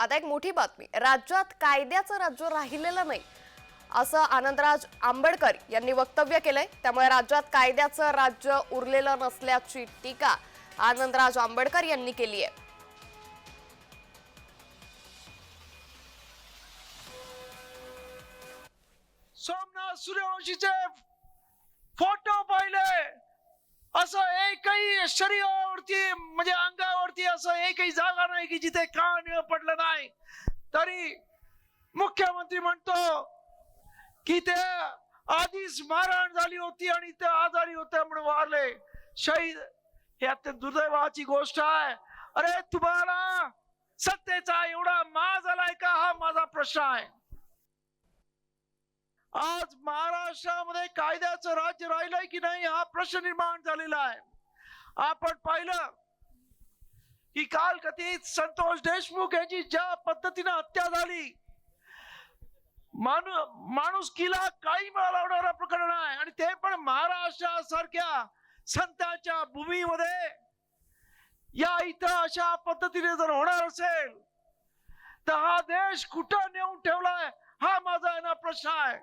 आता एक मोठी बातमी. राज्यात कायद्याचं राज्य राहिलेलं नाही असं आनंदराज आंबेडकर यांनी वक्तव्य केलंय. त्यामुळे राज्यात कायद्याचं राज्य उरलेलं नसल्याची टीका आनंदराज आंबेडकर यांनी केली आहे. सोमनाथ सूर्यवंशीचे फोटो पाहिले. असं एकही अंगावरती म्हणजे अंगावरती असं एकही जागा नाही की जिथे कान पडलं नाही. तरी मुख्यमंत्री म्हणतो कि ते आधीच मारहाण झाली होती आणि ते आजारी होते म्हणून वारले. शहीद हे अत्यंत दुर्दैवाची गोष्ट आहे. अरे तुम्हाला सत्तेचा एवढा माज आलाय का? हा माझा प्रश्न आहे. आज महाराष्ट्रामध्ये कायद्याचं राज्य राहिलंय की नाही? हा प्रश्न निर्माण झालेला आहे. आपण पाहिलं की काल कथित संतोष देशमुख यांची ज्या पद्धतीने हत्या झाली माणू माणुसकीला काही लावणारा प्रकरण आहे. आणि ते पण महाराष्ट्रासारख्या संतांच्या भूमीमध्ये. या इथं अशा पद्धतीने जर होणार असेल तर हा देश कुठं नेऊन ठेवलाय हा माझा प्रश्न आहे.